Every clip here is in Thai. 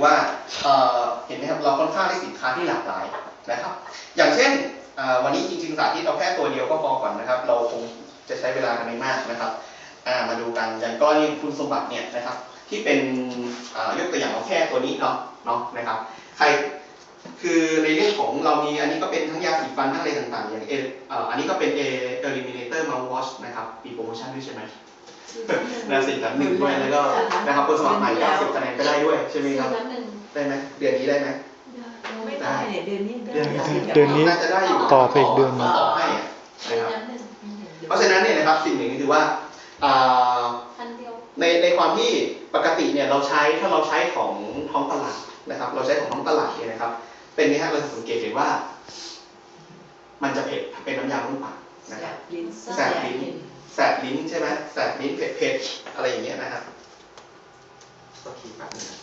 ือว่าเห็นไหมครับเราค่อนข้างได้สินค้าที่หลากหลายนะครับ อย่างเช่นวันนี้จริงๆสาธิตเราแค่ตัวเดียวก็พอก่อนนะครับ เราคงจะใช้เวลากันไม่มากนะครับมาดูกันอย่างกรณีคุณสมบัติเนี่ยนะครับ ที่เป็นยกตัวอย่างเอาแค่ตัวนี้เนาะเนาะนะครับ ใครคือในเรื่องของเรามีอันนี้ก็เป็นทั้งยาสีฟันทั้งอะไรต่างๆ อย่างเอเอ่ออันนี้ก็เป็นเอเอลิมิเนเตอร์มา w a s h นะครับมีโปรโมชั่นด้วยใช่ไหม นะสี่แถมหนึ่งด้วยแล้วก็นะครับคนสมัครใหม่90คะแนนก็ได้ด้วยใช่ไหมครับน้ำหนึ่งได้ไหมเดือนนี้ได้ไหมไม่ได้เนี่ยเดือนนี้เดือนนี้ได้เดือนนี้น่าจะได้อยู่ต่อไปอีกเดือนหนึ่งต่อให้อะเดือนนะครับน้ำหนึ่งเพราะฉะนั้นเนี่ยนะครับสิ่งหนึ่งก็คือว่าอ่าพันเดียวในในความที่ปกติเนี่ยเราใช้ถ้าเราใช้ของท้องตลาดนะครับ เราใช้ของท้องตลาดเนี่ยนะครับ เป็นไงฮะเราจะสังเกตเห็นว่า มันจะเผ็ดเป็นน้ำยาล้นปากแสนะครับบลิ้นแสบลิ้น แสบลิ้นใช่ไหมแสบลิ้นเผ็ดเผ็ดๆอะไรอย่างเงี้ยนะครับโอเคแป๊บนึงนะ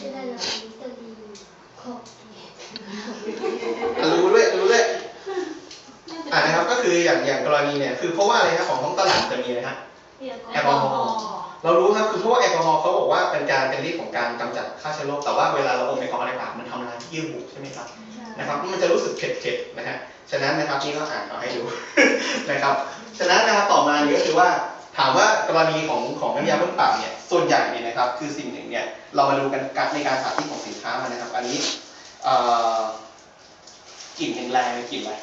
จะได้รับมิสเตอร์ดีขอบอะรู้ด้วยรู้ด้วยอ่านะครับก็คืออย่างอย่างกรณีเนี่ยคือเพราะว่าอะไรครับของท้องตลาดจะมีอะไรฮะแอลกอฮอล์เรารู้ครับคือเพราะว่าแอลกอฮอล์เขาบอกว่าเป็นการเป็นฤทธิ์ของการกำจัดฆ่าเชื้อโรคแต่ว่าเวลาเราอมแอลกอฮอล์ในปากมันทำลายเยื่อบุใช่ไหมครับนะครับมันจะรู้สึกเผ็ดๆนะฮะ ฉะนั้นนะครับนี่ก็อ่านเอาให้ดูนะครับฉะนั้นนะครับต่อมาเนี่ยก็คือว่าถามว่ากรณีของของน้ำยาบ้วนปากเนี่ยส่วนใหญ่เนี่ยนะครับคือสิ่งหนึ่งเนี่ยเรามาดูกันกันในการสาธิตของสินค้ามันนะครับ อันนี้เอ่อกลิ่นแรงๆเลยกลิ่นอะไร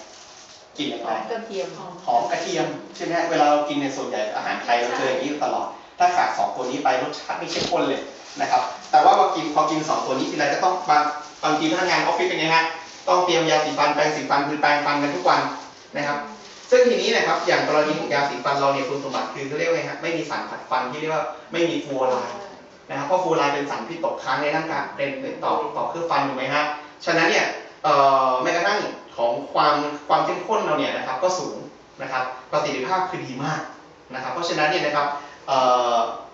กลิ่นหแรอมงๆกระเทียมหอมกระเทียมใช่ไหมฮะเวลาเรากินในยส่วนใหญ่อาหารไทยเราเจออย่างนี้ตลอด ถ้าขาดสองตัวนี้ไปรสชาติไม่เข้มข้นเลยนะครับ แต่ว่าพอกินพอกินสองตัวนี้ทีไรก็ต้องบางบางทีพนักงานออฟฟิศเป็นไงฮะ ต้องเตรียมยาสีฟันแปรงสีฟันคือแปรงฟันกันทุกวันนะครับ ซึ่งทีนี้นะครับอย่างกรณีของยาสีฟันเราเนี่ยคุณสมบัติคือเขาเรียกว่าไงฮะไม่มีสารขัดฟันที่เรียกว่าไม่มีฟูรด์นะครับเพราะฟูรด์เป็นสารที่ตกค้างในร่างกายเป็นต่อต่อเครื่องฟันถูกไหมฮะฉะนั้นเนี่ยแม้กระทั่งของความความเข้มข้นเราเนี่ยนะครับก็สูงนะครับประสิทธิภาพคือดีมากนะครับ เพราะฉะนั้นเนี่ยนะครับ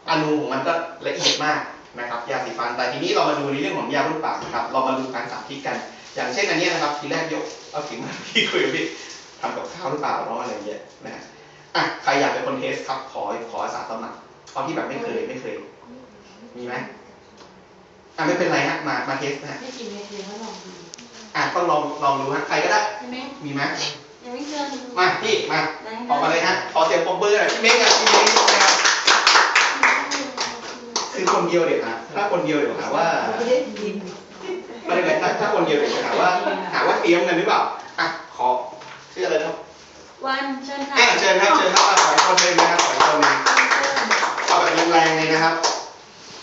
อนูของมันก็ละเอียดมากนะครับยาสีฟันแต่ทีนี้เรามาดูในเรื่องของยาบ้วนปากนะครับเรามาดูการสาธิตกัน อย่างเช่นอันเนี้ยนะครับทีแรกยกเอาถึงมาพี่คุยกับพี่ทำกับข้าวหรือเปล่าเนาะอะไรอย่างเงี้ยนะฮะอะใครอยากเป็นคนเทสครับขอขออาสาสมัครเอาที่แบบไม่เคยไม่เคย มีไหมอะไม่เป็นไรฮะมามาเทสนะฮะไม่กินไม่เทียมก็ลองดูอะต้องลองลองดูฮะใครก็ได้ใช่ไหมมีไหมยังไม่เชื่อดูมาพี่มาได้ออกมาเลยฮะขอเสียงปรบมือหน่อยพี่เม้งอะพี่เม้งนะครับคือคนเดียวเดี๋ยวหาถ้าคนเดียวเดี๋ยวหาว่า ไม่ได้กินอะไรเลยถ้าถ้าคนเดียวเดี๋ยวหาว่าหาว่าเตรียมกันหรือเปล่าอะขอชื่ออะไรนะครับวันเชิญค่ะอะเชิญครับเชิญครับอะขออีกคนหนึ่งนะครับขออีกคนหนึ่งเอาแบบแรงๆเลยนะครับ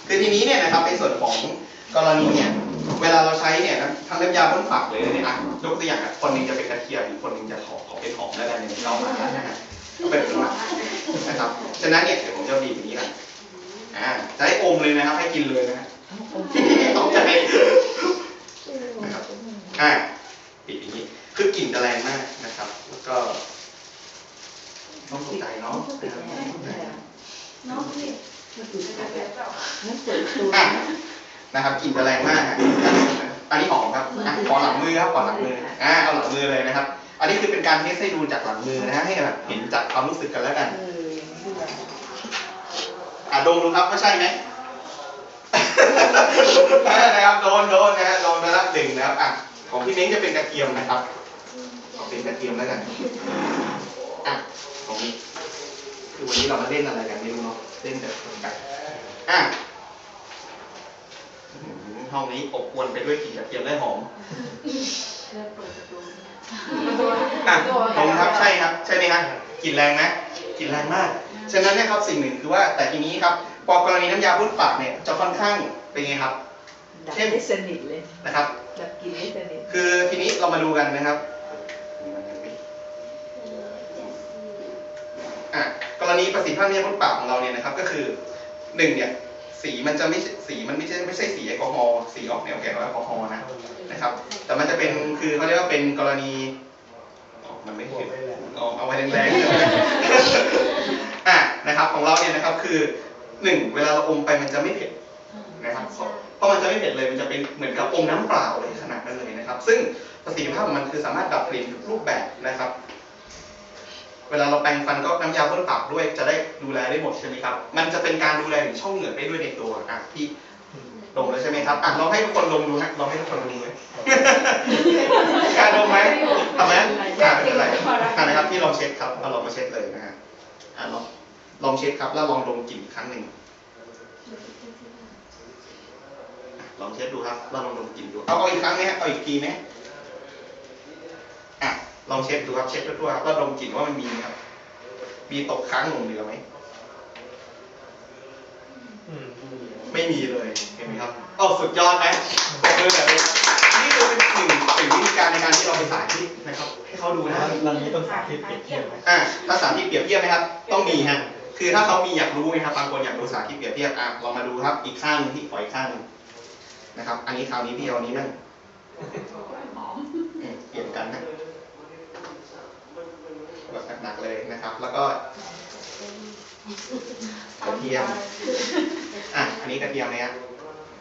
คือทีนี้เนี่ยนะครับในส่วนของกรณีเนี่ยเวลาเราใช้เนี่ยนะทั้งน้ำยาพ่นปากเลยเนี่ยอะยกตัวอย่างอะคนหนึงจะเป็นกระเทียมอีกคนหนึงจะขอขอเป็นหอมแล้วกันเนี่ยเรามาแล้วนะฮะก็เป็นเป็นหลักนะครับฉะนั้นเนี่ยเดี๋ยวผมจะบีบอย่างนี้กันอ่าจะให้อมเลยนะครับ ให้กินเลยนะฮะตกใจนะครับ อ่าปิดอย่างนี้คือกลิ่นจะแรงมากนะครับ แล้วก็ต้องตกใจเนาะนะครับน้องพี่มาดูกันแล้วนั่นเปิดตัวอะนะครับกลิ่นจะแรงมากอะอันนี้หอมครับอะขอหลังมือครับขอหลังมืออ่าเอาหลังมือเลยนะครับ อันนี้คือเป็นการเทสให้ดูจากหลังมือนะฮะให้แบบเห็นจากความรู้สึกกันแล้วกันเอออย่างนี้ด้วยอะดมดูครับว่าใช่ไหมนะครับโดน ของพี่เม้งจะเป็นกระเทียมนะครับขอเป็นกระเทียมแล้วกันอะของนี้คือวันนี้เรามาเล่นอะไรกันไม่รู้เนาะเล่นแบบกันอะอื้อหือห้องนี้อบอวลไปด้วยกลิ่นกระเทียมและหอมเริ่มเปิดประตูอะตรงครับใช่ครับ ใช่ไหมครับกลิ่นแรงไหมกลิ่นแรงมาก ฉะนั้นเนี่ยครับสิ่งหนึ่งคือว่าแต่ทีนี้ครับพอกรณีน้ำยาพ่นปากเนี่ยจะค่อนข้างเป็นไงครับดับไม่สนิทเลยนะครับดับกลินไม่สนิท คือทีนี้เรามาดูกันนะครับอะกรณีประสิทธิภาพใน้ำยาพ่นปากของเราเนี่ยนะครับก็คือหนึ่งเนี่ยสีมันจะไม่สีมันไม่ใช่ไม่ใช่สีแอลกอฮอล์สีออกแนวแอลกอฮอล์นะนะครับ แต่มันจะเป็นคือเขาเรียกว่าเป็นกรณีอ๋อมันไม่เห็นเอาเอาไว้แรงๆอะนะครับของเราเนี่ยนะครับคือหนึ่งเวลาเราอมไปมันจะไม่เผ็ดนะครับเพราะมันจะไม่เผ็ดเลยมันจะเป็นเหมือนกับอมน้ำเปล่าเลยขนาด ซึ่งประสิทธิภาพของมันคือสามารถดับกลิ่นทุกรูปแบบนะครับ เวลาเราแปรงฟันก็น้ำยาพ่นปากด้วยจะได้ดูแลได้หมดใช่ไหมครับ มันจะเป็นการดูแลถึงช่องเหงือกได้ด้วยในตัวอะพี่ดมแล้วใช่ไหมครับอะลองให้ทุกคนดมดูฮะลองให้ทุกคนดมดูไหมกล้ารดมไหมทำไหมอ่าไม่เป็นไรอ่านะครับพี่ลองเช็ดครับเอาลองมาเช็ดเลยนะฮะอ่าลองลองเช็ดครับ แล้วลองดมกลิ่นอีกครั้งหนึ่งอะ ลองเช็ดดูครับแล้วลองดมกลิ่นดูเอาเอาอีกครั้งไหมฮะเอาอีกทีไหมอะลองเช็ดดูครับเช็ดทั่วๆครับแล้วดมกลิ่นว่ามันมีไหมครับ มีตกค้างหลงเหลือไหมอืมไม่มีเลยเห็นไหมครับโอ้สุดยอดไหมปรบมือแบบนี้นี่คือเป็นหนึ่งหนึ่งวิธีการในการที่เราไปสาธิตนะครับ ให้เขาดูนะเรื่องนี้ต้องสาธิตเปรียบเทียบไหมอะถ้าสาธิตเปรียบเทียบไหมครับ ต้องมีฮะคือถ้าเขามีอยากรู้ไหมครับบางคนอยากดูสาธิตเปรียบเทียบอะลองมาดูครับ อีกข้างหนึงที่ขออีกข้างหนึง นะครับ อันนี้คราวนี้พี่เอาอันนี้นั่งอืมเปลี่ยนกันนะแบบหนักๆเลยนะครับ แล้วก็กระเทียม อะ อันนี้กระเทียมเลยฮะ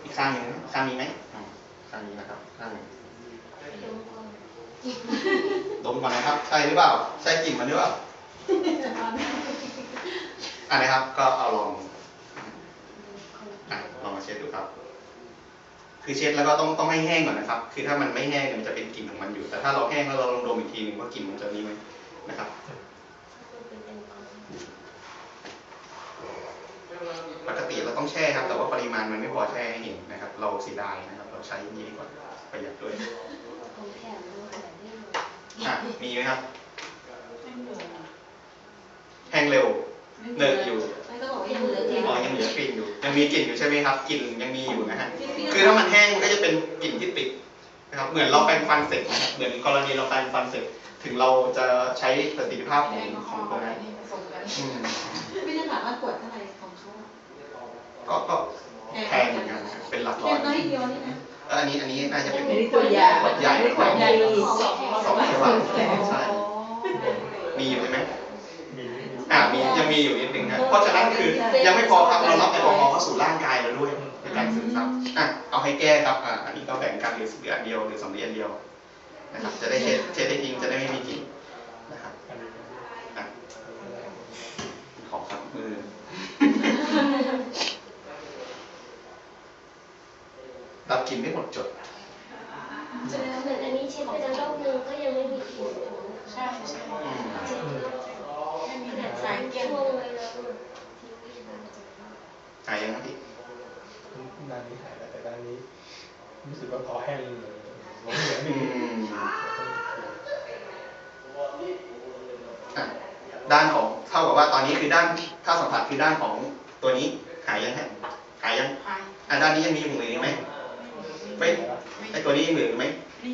อีกข้างหนึ่งนะข้างนี้ไหมอืมข้างนี้นะครับ ข้างหนึ่งดมก่อนนะครับ ใช่หรือเปล่า ใช่กลิ่นมันหรือเปล่าอะนะครับ ก็เอาลองอะลองมาเช็ดดูครับ คือเช็ดแล้วก็ต้องต้องให้แห้งก่อนนะครับ คือถ้ามันไม่แห้งเนี่ยมันจะเป็นกลิ่นของมันอยู่ แต่ถ้าเราแห้งแล้วเราลองดมอีกทีหนึงว่ากลิ่นมันจะนี้ไหมนะครับปกติเราต้องแช่ครับ แต่ว่าปริมาณมันไม่พอแช่ให้เห็นนะครับ เราเสียดายนะครับ เราใช้อย่างนี้ดีกว่าประหยัดด้วยอะมีไหมครับ แห้งเร็วเนิร์ดอยู่ ยังเหลือเกอ๋อยังเหลือกลิ่นอยู่ ยังมีกลิ่นอยู่ใช่ไหมครับกลิ่นยังมีอยู่นะฮะคือถ้ามันแห้งมันก็จะเป็นกลิ่นที่ติดนะครับเหมือนเราแปรงฟันเสร็จนะครับเหมือนกรณีเราแปรงฟันเสร็จ ถึงเราจะใช้ประสิทธิภาพของของตัวนั้นอืมไม่ได้ถามว่าขวดเท่าไหร่ของเขาก็ก็แพงเหมือนกันนะครับเป็นหลักร้เพีอยยงน้อยเดียวนี่นะเอออันนี้อันนี้น่าจะเป็นอันนี้ตัวอย่างขวดใหญ่อันนี้ขวดใหญ่สองสองใช่ป่ะใช่มีอยู่ใช่ไหมมีอ่ามียัง มีอยู่นิดนึงนะเพราะฉะนั้นคือยังไม่พอครับเรารับแอลกอฮอล์เข้าสู่ร่างกายเราด้วยในการซึมซับอะเอาให้แก้ครับอ่าอันนี้ก็แบ่งกันหรือเหลืออันเดียวหรือสำลีอันเดียวนะครับจะได้เช็ดเช็ดได้ทิ้งจะได้ไม่มีกลิ่นนะครับอันนี้อะขอครับมือดับกลิ่นไม่หมดจดเหมือนอันนี้เช็ดไปแล้วรอบนึงก็ยังไม่มีกลิ่น ใช่ใช่อืมเช็ดรอบขนาดสายเลยแล้วทิ้งหายยังครับพี่ด้านนี้หายแล้วแต่ด้านนี้ รู้สึกว่าคอแห้งเลยหลงเหลือนิด้านของเท่ากับว่าตอนนี้คือด้านถ้าสัมผัสคือด้านของตัวนี้หายยังฮะหายยังอะด้านนี้ยังมีอยู่หรือไหมไม่ไอตัวนี้ยังเหลือ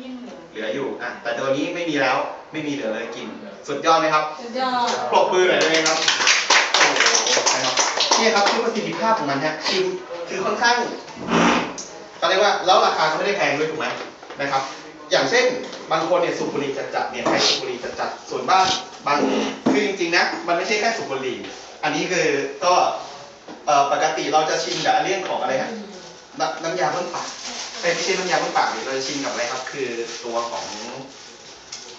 อยู่ไหมเหลืออยู่อะแต่ตัวนี้ไม่มีแล้วไม่มีเหลือเลยกิน สุดยอดไหมครับสุดยอดปรบมือหน่อยได้ไหมครับโอ้โหนะครับนี่ครับคือประสิทธิภาพของมันฮะคือคือค่อนข้างเขาเรียกว่าแล้วราคาก็ไม่ได้แพงด้วยถูกไหมนะครับ อย่างเช่นบางคนเนี่ยสูบบุหรี่จัดๆเนี่ยใช้สูบบุหรี่จัดๆส่วนบ้านบางคือจริงๆนะมันไม่ใช่แค่สูบบุหรี่ อันนี้คือก็ปกติเราจะชินกับเรื่องของอะไรฮะน้ำยาบ้วนปาก เอ้ยไม่ใช่น้ำยาบ้วนปากเราจะชินกับอะไรครับ คือตัวของ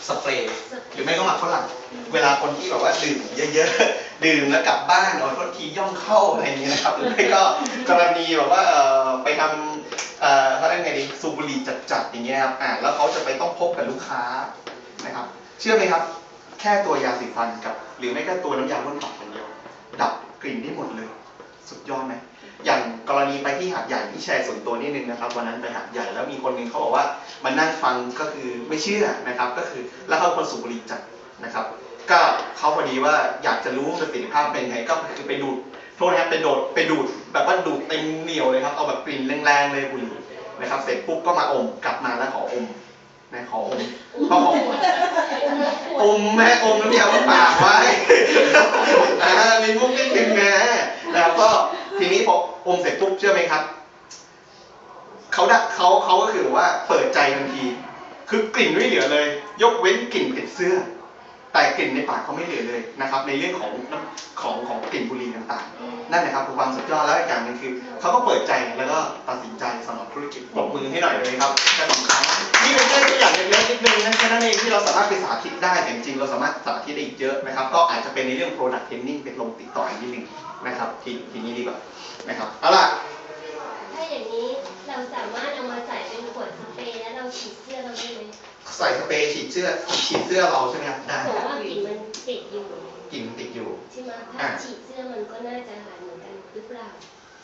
สเปรย์หรือไม่ก็หมักฝรั่งเวลาคนที่แบบว่าดื่มเยอะๆ ดื่มแล้วกลับบ้านเอาโทษทีย่องเข้าอะไรอย่างเงี้ยนะครับหรือไม่ก็กรณีแบบว่าเอ่อไปทำเอ่อเขาเรียกไงดีสูบบุหรี่จัดๆอย่างเงี้ยครับอ่าแล้วเขาจะไปต้องพบกับลูกค้านะครับ เชื่อไหมครับ แค่ตัวยาสีฟันกับ หรือไม่ก็ตัวน้ำยาบ้วนปากอย่างเดียว ดับกลิ่นได้หมดเลย สุดยอดไหมอย่างกรณีไปที่หาดใหญ่ที่แชร์ส่วนตัวนิดนึงนะครับวันนั้นไปหาดใหญ่แล้วมีคนหนึงเขาบอกว่ามานั่งฟังก็คือไม่เชื่อนะครับ ก็คือแล้วเขาคนสูบบุหรี่จัดนะครับ ก็เขาพอดีว่าอยากจะรู้ว่าประสิทธิภาพเป็นไงก็คือไปดูดโทษนะครับไปโดดไปดูดแบบว่าดูดเต็มเหนียวเลยครับเอาแบบกลิ่นแรงๆเลยบุหรี่นะครับเสร็จปุ๊บก็มาอมกลับมาแล้วขออมนะขออมพอขออมแม่อมน้ำยาบ้วนปากไว้อ่ามีมุกนิดนึงนะ แล้วก็ทีนี้พออมเสร็จปุ๊บเชื่อไหมครับเขาดะเขาเขาก็คือว่าเปิดใจทันที คือกลิ่นไม่เหลือเลย ยกเว้นกลิ่นเผ็ดเสื้อ กลิ่นในปากเขาไม่เหลือเลยนะครับในเรื่องของน้ำของของกลิ่นบุหรี่ต่างๆ นั่นนะครับคือความสุดยอดแล้วอีกอย่างหนึงคือเขาก็เปิดใจแล้วก็ตัดสินใจสำหรับธุรกิจปรบมือให้หน่อยเลยครับแค่สองครั้งนี่เป็นแค่ตัวอย่างเล็กๆนิดนึงนะแค่นั้นเองที่เราสามารถไปสาธิตได้แต่จริงๆเราสามารถสาธิตได้อีกเยอะนะครับก็อาจจะเป็นในเรื่อง product training เป็นลงติดต่ออีกนิดนึงนะครับทีทีนี้ดีกว่านะครับเอาล่ะ ถ้าอย่างนี้ ฉีดเสื้อเราได้ไหม ใส่สเปรย์ฉีดเสื้อฉีดเสื้อเราใช่ไหมครับได้ผมว่ากลิ่นมันติดอยู่กลิ่นติดอยู่ ใช่ไหมถ้าฉีดเสื้อมันก็น่าจะหายเหมือนกันหรือเปล่า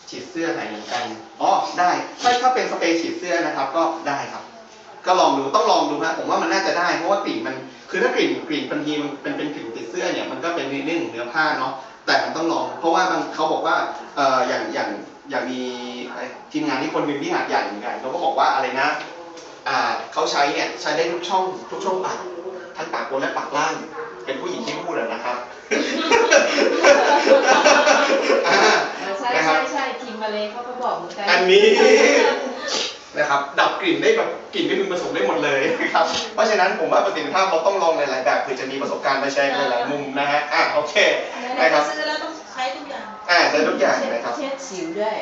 ฉีดเสื้อไหนเหมือนกันอ๋อได้ถ้าถ้าเป็นสเปรย์ฉีดเสื้อนะครับก็ได้ครับ ก็ลองดูต้องลองดูฮะผมว่ามันน่าจะได้เพราะว่ากลิ่นมันคือถ้ากลิ่นกลิ่นบางทีมันเป็นเป็นกลิ่นติดเสื้อเนี่ยมันก็เป็นเรื่องของเนื้อผ้าเนาะแต่มันต้องลอง เพราะว่าบางเขาบอกว่าเอ่ออย่างอย่างอย่างมีไอ้ทีมงานที่คนหนึ่งที่หาดใหญ่เหมือนกันเขาก็บอกว่าอะไรนะอ่า เขาใช้เนี่ยใช้ได้ทุกช่องทุกช่องปากทั้งปากบนและปากล่าง เป็นผู้หญิงที่พูดอะนะครับอ่าใช่นะครับใช่ใช่ทีมมาเลยเขาก็บอกเหมือนกันอันนี้นะครับดับกลิ่นได้แบบกลิ่นไม่พึงประสงค์ได้หมดเลยนะครับเพราะฉะนั้นผมว่าประสิทธิภาพเราต้องลองหลายๆแบบเพื่อจะมีประสบการณ์มาแชร์กันหลายๆมุมนะฮะอะโอเคไหนนะๆคก็รับซื้อแล้วต้องใช้ทุกอย่างอ่าใช้ทุกอย่างนะครับเช็ดสิวด้วย